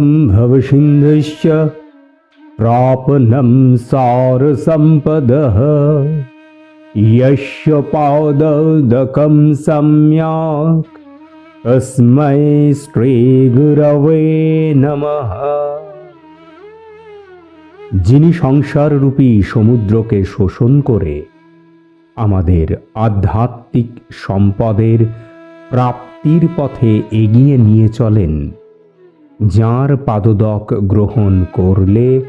शोषणं भवसिन्धश्च प्रापनं सारसम्पदः यस्य पाददकं सम्यक् তস্মৈ শ্রী গুরবে নমঃ যিনি সংসার রূপী সমুদ্রকে শোষণ করে আমাদের আধ্যাত্মিক সম্পদের প্রাপ্তির পথে এগিয়ে নিয়ে চলেন যাঁর পাদদক গ্রহণ করলে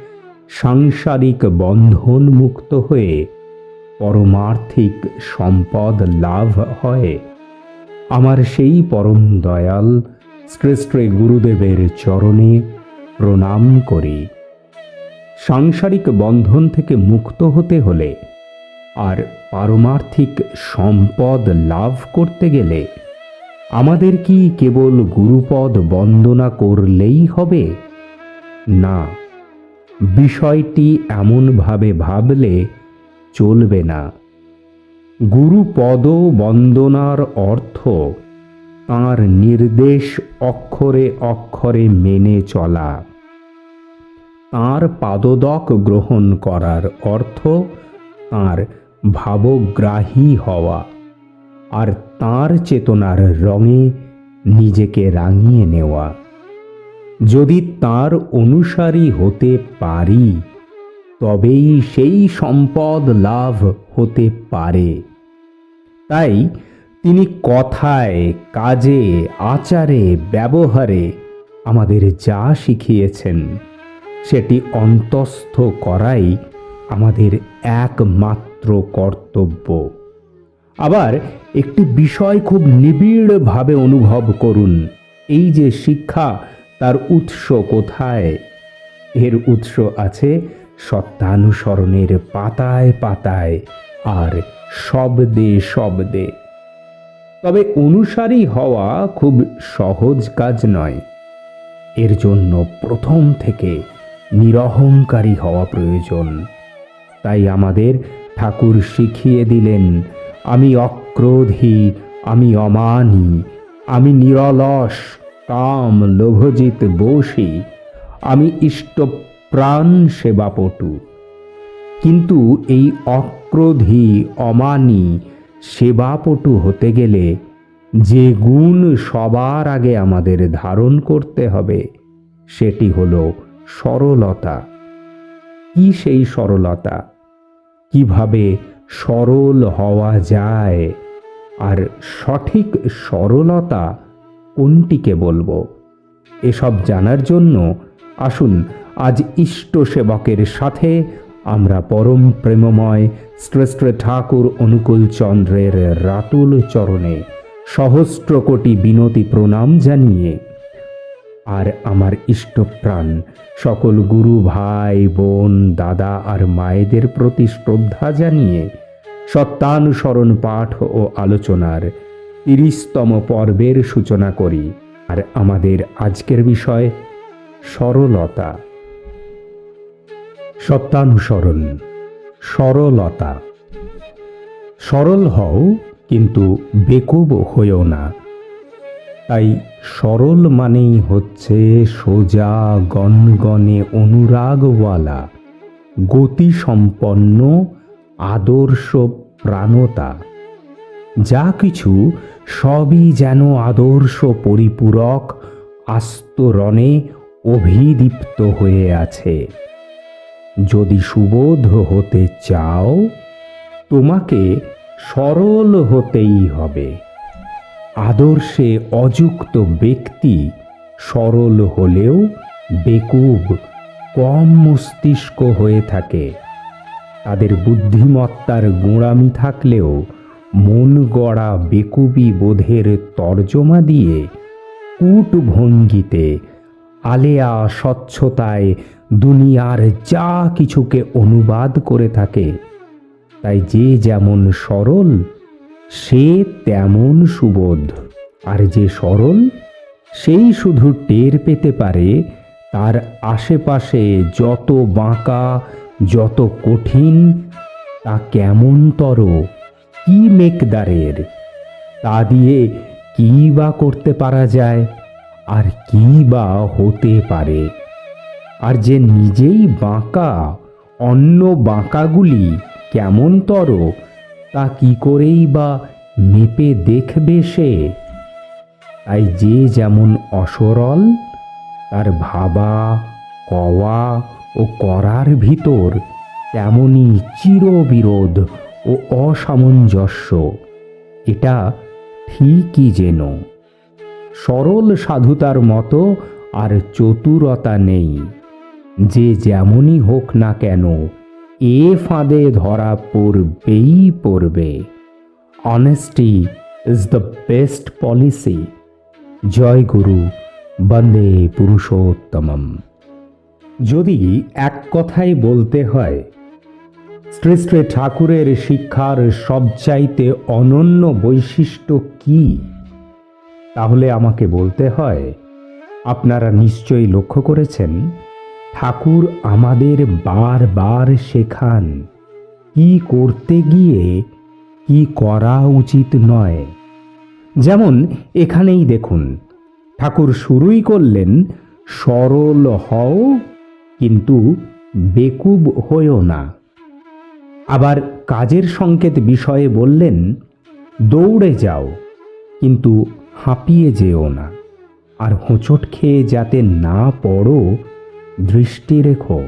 সাংসারিক বন্ধন মুক্ত হয়ে পরমার্থিক সম্পদ লাভ হয়। আমার সেই পরম দয়াল শ্রেষ্ঠ গুরুদেবের চরণে প্রণাম করি। সাংসারিক বন্ধন থেকে মুক্ত হতে হলে আর পারমার্থিক সম্পদ লাভ করতে গেলে আমাদের কি কেবল গুরুপদ বন্দনা করলেই হবে? না, বিষয়টি এমনভাবে ভাবলে চলবে না। গুরুপদ বন্দনার অর্থ তাঁর নির্দেশ অক্ষরে অক্ষরে মেনে চলা। তাঁর পাদদক গ্রহণ করার অর্থ তাঁর ভাবগ্রাহী হওয়া। আর তাঁর চেতনার রঙে নিজেকে রাঙিয়ে নেওয়া। যদি তার অনুসারী হতে পারি, তবেই সেই সম্পদ লাভ হতে পারে। তাই তিনি কথায়, কাজে, আচারে, ব্যবহারে আমাদের যা শিখিয়েছেন, সেটি অন্তস্থ করাই আমাদের একমাত্র কর্তব্য। আবার একটি বিষয় খুব নিবিড়ভাবে অনুভব করুন। এই যে শিক্ষা, তার উৎস কোথায়? এর উৎস আছে সত্যানুসরণের পাতায় পাতায়, আর শব্দে শব্দে। তবে অনুসারী হওয়া খুব সহজ কাজ নয়। এর জন্য প্রথম থেকে নিরহংকারী হওয়া প্রয়োজন। তাই আমাদের ঠাকুর শিখিয়ে দিলেন আমি অক্রোধী, আমি অমানি, আমি নিরলস, কাম লোভজিৎ বসী, আমি ইষ্ট প্রাণ সেবাপটু। কিন্তু এই অক্রোধী, অমানী, সেবাপটু হতে গেলে যে গুণ সবার আগে আমাদের ধারণ করতে হবে, সেটি হলো সরলতা। কি সেই সরলতা? কীভাবে সরল হওয়া যায়। আর সঠিক সরলতা কোনটিকে বলব? এসব জানার জন্য আসুন আজ ইষ্ট সেবকের সাথে আমরা পরম প্রেমময় শ্রেষ্ঠ ঠাকুর অনুকূল চন্দ্রের রাতুল চরণে সহস্র কোটি বিনতি প্রণাম জানিয়ে আর আমার ইষ্টপ্রাণ সকল গুরু ভাই, বোন, দাদা আর মায়েদের প্রতি শ্রদ্ধা জানিয়ে সত্যানুসরণ পাঠ ও আলোচনার তিরিশতম পর্বের সূচনা করি। আর আমাদের আজকের বিষয় সরলতা। সত্যানুসরণ সরলতা। সরল হও, কিন্তু বেকুব হইও না। তাই সরল মানেই হচ্ছে সোজা, গনগনে অনুরাগওয়ালা, গতিসম্পন্ন, আদর্শ প্রাণতা। যা কিছু সবই যেন আদর্শ পরিপূরক, আস্তরণে অভিদীপ্ত হয়ে আছে। যদি সুবোধ হতে চাও, তোমাকে সরল হতেই হবে। আদর্শে অযুক্ত ব্যক্তি সরল হলেও বেকুব, কম মস্তিষ্ক হয়ে থাকে। তাদের বুদ্ধিমত্তার গোঁড়ামি থাকলেও মন গড়া বেকুবি বোধের তর্জমা দিয়ে কূট ভঙ্গিতে আলেয়া স্বচ্ছতায় দুনিয়ার যা কিছুকে অনুবাদ করে থাকে, তাই যে যেমন সরল, সে তেমন সুবোধ। আর যে সরল, সেই শুধু টের পেতে পারে, তার আশেপাশে যত বাঁকা যত কঠিন, তা কেমনতর, কি মেকদারের? তা দিয়ে কি বা করতে পারা যায়, আর কি বা হতে পারে? আর যে নিজেই বাঁকা, অন্য বাঁকাগুলি কেমনতর, তা কি করেই বা মেপে দেখবে সে? তাই যে যেমন অসরল, তার ভাবা, কওয়া ও করার ভিতর তেমনি চিরবিরোধ ও অসামঞ্জস্য। এটা ঠিকই যেন। সরল সাধুতার মতো আর চতুরতা নেই। যে যেমনই হোক না কেন, এ ফাঁদে ধরা পড়বেই পড়বে। Honesty is the best policy জয় গুরু, বন্দে পুরুষোত্তমম। যদি এক কথায় বলতে হয়, শ্রী শ্রী ঠাকুরের শিক্ষার সবচাইতে অনন্য বৈশিষ্ট্য কি? তাহলে আমাকে বলতে হয়, আপনারা নিশ্চয়ই লক্ষ্য করেছেন, ঠাকুর আমাদের বারবার শেখান, কি করতে গিয়ে কি করা উচিত নয়। যেমন এখানেই দেখুন, ঠাকুর শুরুই করলেন, সরল হও কিন্তু বেকুব হয়েও না। আবার কাজের সংকেত বিষয়ে বললেন, দৌড়ে যাও, কিন্তু হাঁপিয়ে যেও না, আর হোঁচট খেয়ে যাতে না পড়ো, দৃষ্টি রেখো।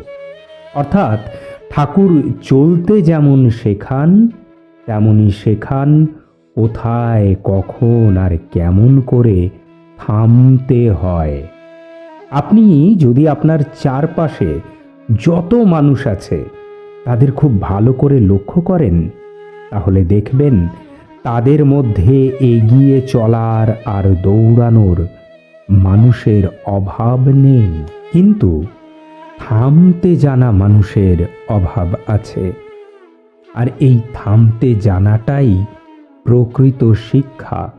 অর্থাৎ ঠাকুর চলতে যেমন শেখান তেমনই শেখান কোথায়, কখন, আর কেমন করে থামতে হয়। আপনি যদি আপনার চারপাশে যত মানুষ আছে তাদের খুব ভালো করে লক্ষ্য করেন, তাহলে দেখবেন তাদের মধ্যে এগিয়ে চলার আর দৌড়ানোর মানুষের অভাব নেই। কিন্তু থামতে জানা মানুষের অভাব আছে। আর এই থামতে জানাটাই প্রকৃত শিক্ষা।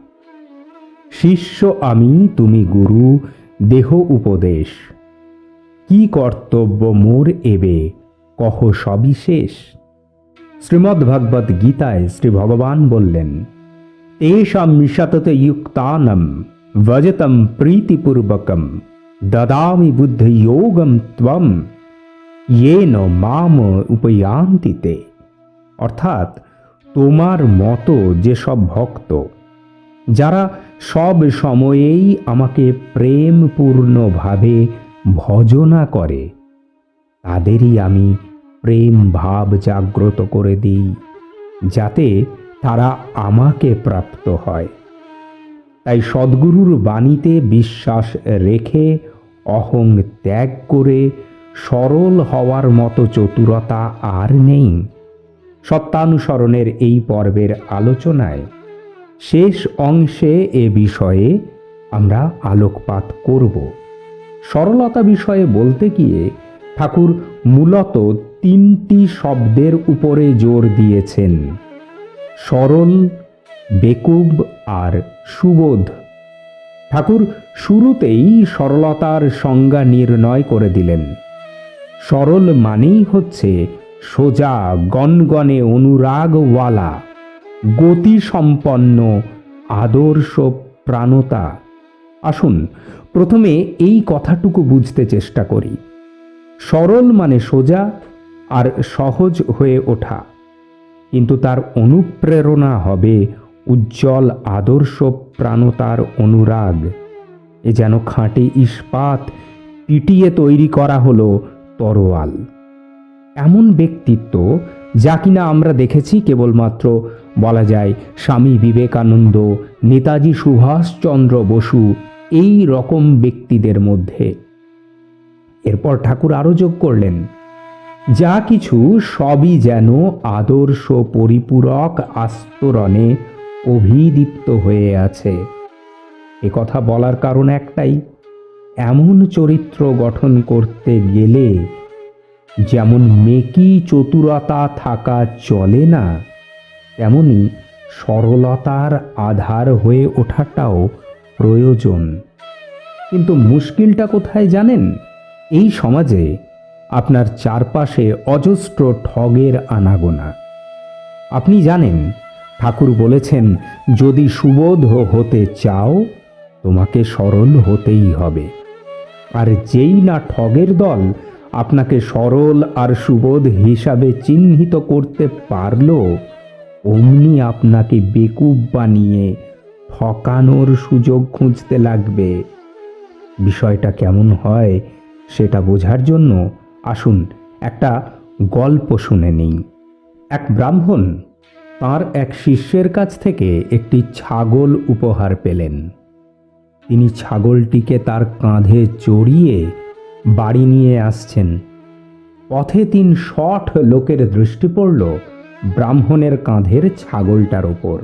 শিষ্য আমি, তুমি গুরু দেহ উপদেশ। কি কর্তব্য মোর এবে, কহ সবিশেষ শ্রীমদ্ ভগবদ গীতায় শ্রী ভগবান বললেন তেষাম মিশততে যুক্তানম ভজতম প্রীতিপূর্বকম দদামি বুদ্ধিযোগম ত্বম येन মাম উপয়ান্তিতে অর্থাৎ তোমার মতো যেসব ভক্ত, যারা সব সময়েই আমাকে প্রেমপূর্ণভাবে ভজনা করে। তাদেরই আমি প্রেম ভাব জাগ্রত করে দিই, যাতে তারা আমাকে প্রাপ্ত হয়। তাই সদ্গুরুর বাণীতে বিশ্বাস রেখে, অহং ত্যাগ করে, সরল হওয়ার মতো চতুরতা আর নেই। সত্যানুসরণের এই পর্বের আলোচনায় শেষ অংশে এ বিষয়ে আমরা আলোকপাত করব। সরলতা বিষয়ে বলতে গিয়ে ঠাকুর মূলত তিনটি শব্দের উপরে জোর দিয়েছেন। সরল, বেকুব আর সুবোধ। ঠাকুর শুরুতেই সরলতার সংজ্ঞা নির্ণয় করে দিলেন। সরল মানেই হচ্ছে সোজা, গনগনে অনুরাগওয়ালা। গতিসম্পন্ন, আদর্শ প্রাণতা। আসুন, প্রথমে এই কথাটুকু বুঝতে চেষ্টা করি। সরল মানে সোজা আর সহজ হয়ে ওঠা। কিন্তু তার অনুপ্রেরণা হবে উজ্জ্বল আদর্শ প্রাণতার অনুরাগ। এ যেন খাঁটি ইস্পাত পিটিয়ে তৈরি করা হলো তরোয়াল। এমন ব্যক্তিত্ব যা কিনা আমরা দেখেছি কেবলমাত্র বলা যায়, স্বামী বিবেকানন্দ, নেতাজি সুভাষচন্দ্র বসু এই রকম ব্যক্তিদের মধ্যে। এরপর ঠাকুর আরও যোগ করলেন, যা কিছু সবই যেন আদর্শ পরিপূরক আস্তরণে অভিদীপ্ত হয়ে আছে। এ কথা বলার কারণ একটাই, এমন চরিত্র গঠন করতে গেলে যেমন মেকি চতুরতা থাকা চলে না তেমনি সরলতার আধার হয়ে ওঠাটাও প্রয়োজন। কিন্তু মুশকিলটা কোথায় জানেন? এই সমাজে আপনার চারপাশে অজস্র ঠগের আনাগোনা। আপনি জানেন, ঠাকুর বলেছেন, যদি সুবোধ হতে চাও, তোমাকে সরল হতেই হবে। আর যেই না ঠগের দল আপনাকে সরল আর সুবোধ হিসাবে চিহ্নিত করতে পারল অমনি আপনাকে বেকুব বানিয়ে ঠকানোর সুযোগ খুঁজতে লাগবে। বিষয়টা কেমন হয় সেটা বোঝার জন্য আসুন একটা গল্প শুনে নিই। এক ব্রাহ্মণ তার এক শিষ্যের কাছ থেকে একটি ছাগল উপহার পেলেন। তিনি ছাগলটিকে তার কাঁধে চড়িয়ে বাড়ি নিয়ে আসছেন। পথে তিন শঠ লোকের দৃষ্টি পড়ল। ব্রাহ্মণের কাঁধের ছাগলটার ওপর।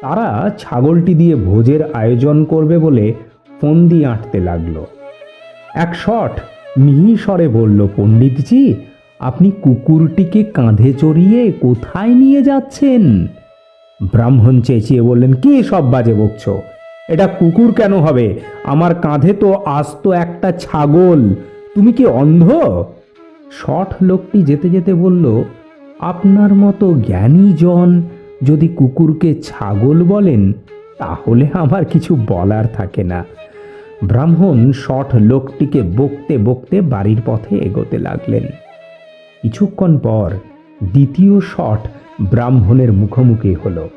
তারা ছাগলটি দিয়ে ভোজের আয়োজন করবে বলে ফন্দি আঁটতে লাগল। এক শট মিহি স্বরে বলল, পণ্ডিতজি, আপনি কুকুরটিকে কাঁধে চড়িয়ে কোথায় নিয়ে যাচ্ছেন? ব্রাহ্মণ চেঁচিয়ে বললেন, কি সব বাজে বকছ? এটা কুকুর কেন হবে? আমার কাঁধে তো আস্ত একটা ছাগল। তুমি কি অন্ধ? শট লোকটি যেতে যেতে বলল আপনার মতো জ্ঞানী জন যদি কুকুরকে ছাগল বলেন, তাহলে আমার কিছু বলার থাকে না। ব্রাহ্মণ শঠ লোকটিকে বকতে বকতে বাড়ির পথে এগোতে লাগলেন। কিছুক্ষণ পর দ্বিতীয় শট ব্রাহ্মণের মুখোমুখি হলো।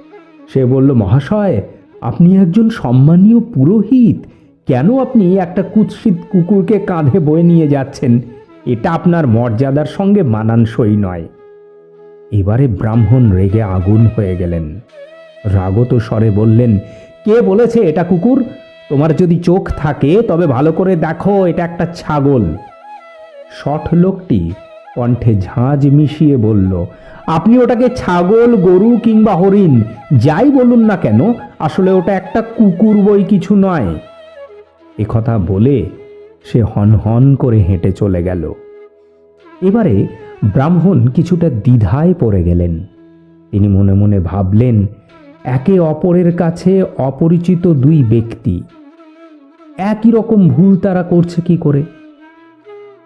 সে বলল, মহাশয়, আপনি একজন সম্মানীয় পুরোহিত। কেন আপনি একটা কুৎসিত কুকুরকে কাঁধে বয়ে নিয়ে যাচ্ছেন? এটা আপনার মর্যাদার সঙ্গে মানানসই নয়। এবারে ব্রাহ্মণ রেগে আগুন হয়ে গেলেন। রাগত স্বরে বললেন, কে বলেছে এটা কুকুর? তোমার যদি চোখ থাকে, তবে ভালো করে দেখো, এটা একটা ছাগল। শঠ লোকটি কণ্ঠে ঝাঁঝ মিশিয়ে বলল, আপনি ওটাকে ছাগল, গরু কিংবা হরিণ, যাই বলুন না কেন, আসলে ওটা একটা কুকুর বই কিছু নয়। কথা বলে সে হন হন করে হেঁটে চলে গেল। এবারে ব্রাহ্মণ কিছুটা দ্বিধায় পড়ে গেলেন। তিনি মনে মনে ভাবলেন, একে অপরের কাছে অপরিচিত দুই ব্যক্তি। একই রকম ভুল তারা করছে কি করে?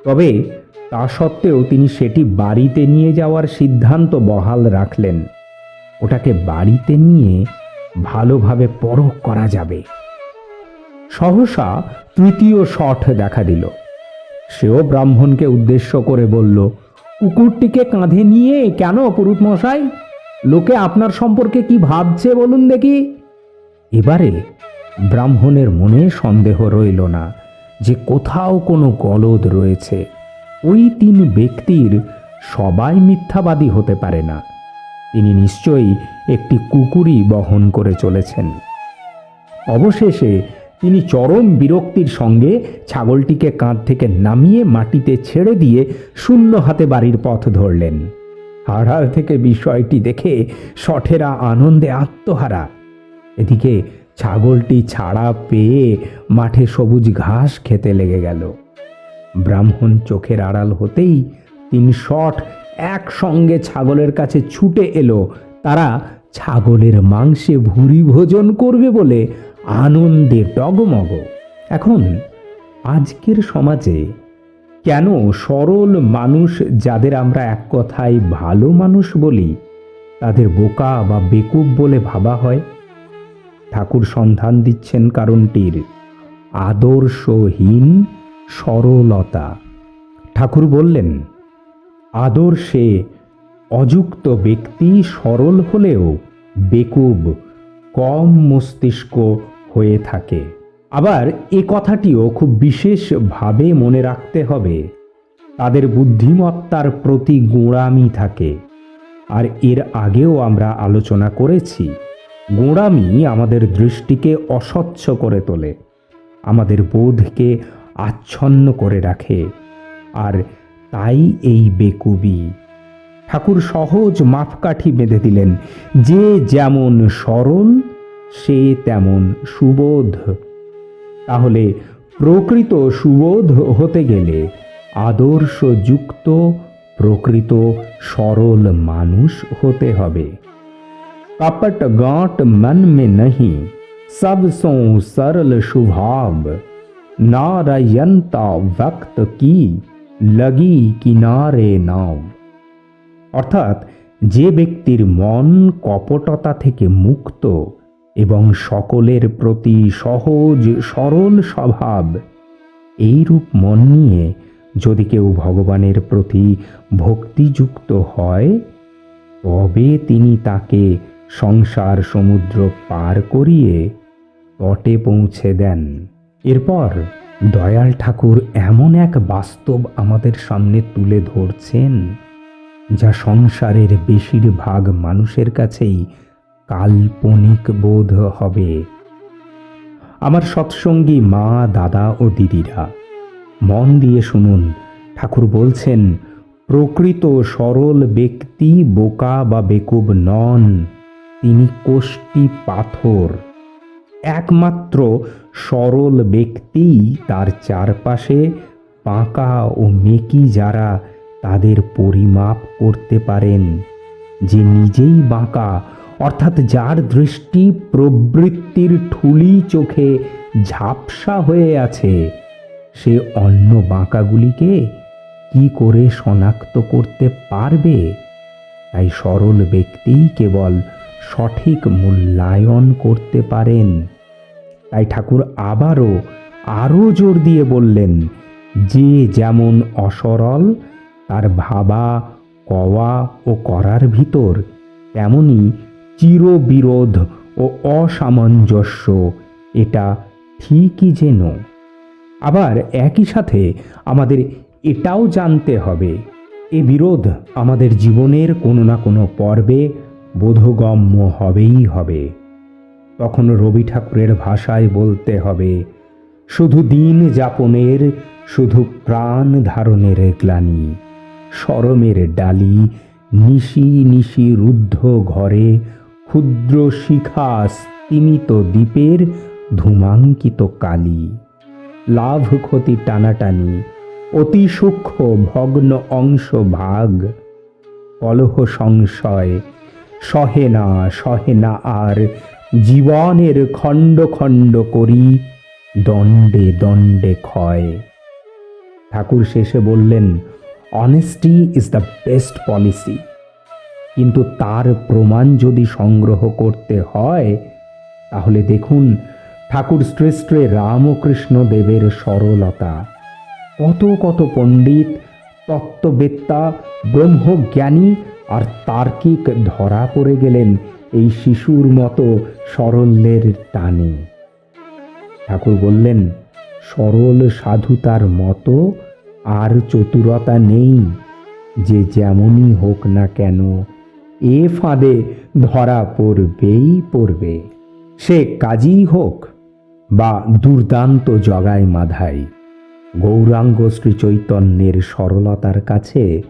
তবে তা সত্ত্বেও তিনি সেটি বাড়িতে নিয়ে যাওয়ার সিদ্ধান্ত বহাল রাখলেন। ওটাকে বাড়িতে নিয়ে ভালোভাবে পরখ করা যাবে। সহসা তৃতীয় শট দেখা দিল। সেও ব্রাহ্মণকে উদ্দেশ্য করে বলল কুকুরটিকে কাঁধে নিয়ে, কেন পুরুত মশাই? লোকে আপনার সম্পর্কে কি ভাবছে বলুন দেখি? এবারে ব্রাহ্মণের মনে সন্দেহ রইল না যে কোথাও কোনো গলদ রয়েছে। ওই তিন ব্যক্তির সবাই মিথ্যাবাদী হতে পারে না। তিনি নিশ্চয়ই একটি কুকুরই বহন করে চলেছেন। অবশেষে তিনি চরম বিরক্তির সঙ্গে ছাগলটিকে কাঁধ থেকে নামিয়ে মাটিতে ছেড়ে দিয়ে শূন্য হাতে বাড়ির পথ ধরলেন। আড়াল থেকে বিষয়টি দেখে শঠেরা আনন্দে আত্মহারা। এদিকে ছাগলটি ছাড়া পেয়ে মাঠে সবুজ ঘাস খেতে লেগে গেল। ব্রাহ্মণ চোখের আড়াল হতেই তিন শট একসঙ্গে ছাগলের কাছে ছুটে এলো। তারা ছাগলের মাংসে ভুরি ভোজন করবে বলে আনন্দে ডগমগ এখন আজকের সমাজে কেন সরল মানুষ যাদের আমরা এক কথায় ভালো মানুষ বলি, তাদের বোকা বা বেকুব বলে ভাবা হয়? ঠাকুর সন্ধান দিচ্ছেন কারণটির আদর্শহীন সরলতা। ঠাকুর বললেন, আদর্শে অযুক্ত ব্যক্তি সরল হলেও বেকুব, কম মস্তিষ্ক হয়ে থাকে। আবার এ কথাটিও খুব বিশেষভাবে মনে রাখতে হবে। তাদের বুদ্ধিমত্তার প্রতি গোঁড়ামি থাকে। আর এর আগেও আমরা আলোচনা করেছি, গোঁড়ামি আমাদের দৃষ্টিকে অস্বচ্ছ করে তোলে, আমাদের বোধকে আচ্ছন্ন করে রাখে, আর তাই এই বেকুবি। ঠাকুর সহজ মাপকাঠি বেঁধে দিলেন, যে যেমন সরল সে তেমন সুবোধ। তাহলে প্রকৃত সুবোধ হতে গেলে আদর্শযুক্ত প্রকৃত সরল মানুষ হতে হবে। কপট গাঁট মন মে নহি সবসো সরল স্বভাব নারায়ণতা ভক্ত কি, লগি কিনারে নাও অর্থাৎ যে ব্যক্তির মন কপটতা থেকে মুক্ত এবং সকলের প্রতি সহজ সরল স্বভাব। এইরূপ মন নিয়ে যদি কেউ ভগবানের প্রতি ভক্তিযুক্ত হয়, তবে তিনি তাকে সংসার সমুদ্র পার করিয়ে তটে পৌঁছে দেন। এরপর দয়াল ঠাকুর এমন এক বাস্তব আমাদের সামনে তুলে ধরছেন, যা সংসারের বেশিরভাগ মানুষের কাছেই কাল্পনিক বোধ হবে। আমার সৎসঙ্গী মা, দাদা ও দিদিরা, মন দিয়ে শুনুন। ঠাকুর বলছেন, প্রকৃত সরল ব্যক্তি বোকা বা বেকুব নন, তিনি কোষ্টি পাথর। একমাত্র সরল ব্যক্তি তার চারপাশে পাকা ও মেকি যারা তাদের পরিমাপ করতে পারেন। যে নিজেই বাঁকা অর্থাৎ যার দৃষ্টি প্রবৃত্তির ঠুলি চোখে ঝাপসা হয়ে আছে, সে অন্য বাঁকাগুলিকে কি করে শনাক্ত করতে পারবে? তাই সরল ব্যক্তিই কেবল সঠিক মূল্যায়ন করতে পারেন। তাই ঠাকুর আবারও আরও জোর দিয়ে বললেন, যে যেমন অসরল, তার ভাবা, কওয়া ও করার ভিতর তেমনি চিরবিরোধ ও অসামঞ্জস্য, এটা ঠিকই যেন। আবার একই সাথে আমাদের এটাও জানতে হবে, এ বিরোধ আমাদের জীবনের কোনো না কোনো পর্বে বোধগম্য হবেই হবে। তখন রবি ঠাকুরের ভাষায় বলতে হবে, শুধু দিন যাপনের, শুধু প্রাণ ধারণের গ্লানি সরমের ডালি নিশি নিশি রুদ্ধ ঘরে ক্ষুদ্র শিখা স্তিমিত দ্বীপের ধূমাঙ্কিত কালি। লাভ ক্ষতি টানাটানি, অতি সূক্ষ্ম ভগ্ন অংশ ভাগ। কলহ সংশয়, সহে না সহে না আর জীবনের খণ্ড খণ্ড করি দণ্ডে দণ্ডে ক্ষয়। ঠাকুর শেষে বললেন honesty is the best policy কিন্তু তার প্রমাণ যদি সংগ্রহ করতে হয়, তাহলে দেখুন ঠাকুর শ্রেষ্ঠে রামকৃষ্ণ দেবের সরলতা। কত কত পণ্ডিত, তত্ত্ববেত্তা, ব্রহ্মজ্ঞানী আর তার্কিক ধরা পড়ে গেলেন এই শিশুর মতো সরলের টানে। ঠাকুর বললেন, সরল সাধুতার মতো আর চতুরতা নেই, যে যেমনই হোক না কেন এ ফাঁদে ধরা পড়বেই পড়বে। সে কাজই হোক বা দুর্দান্ত জগায় মাধাই। গৌরাঙ্গ শ্রী চৈতন্যের সরলতার কাছে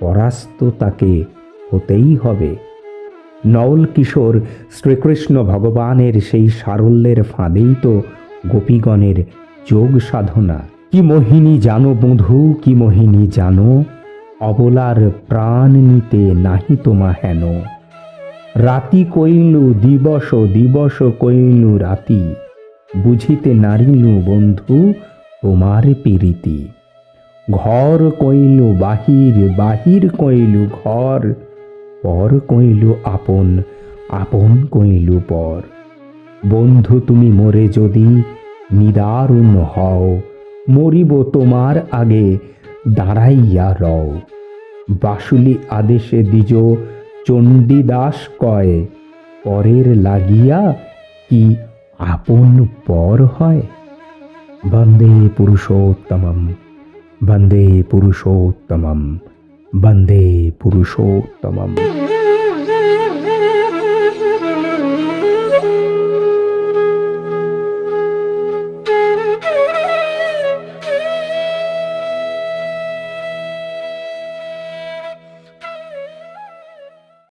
পরাস্ত তাকে হতেই হবে। নওল কিশোর শ্রীকৃষ্ণ ভগবানের সেই সারল্যের ফাঁদেই তো গোপীগণের যোগ সাধনা। কি মোহিনী জানো বধূ কি মোহিনী জানো? অবলার প্রাণ নিতে নাহি তোমা হেন। রাতি কইলু দিবস দিবস কইলু রাতি। বুঝিতে নারিনু বন্ধু তোমার পীরিতি। ঘর কইলু বাহির বাহির কইলু ঘর। পর কইলু আপন আপন কইলু পর। বন্ধু তুমি মরে যদি নিদারুণ হও, মরিব তোমার আগে দাঁড়াইয়া রও। বাসুলি আদেশে দিজ চণ্ডীদাস কয়, পরের লাগিয়া কি আপন পর হয়? বন্দে পুরুষোত্তমম বন্দে পুরুষোত্তমম বন্দে পুরুষোত্তমম।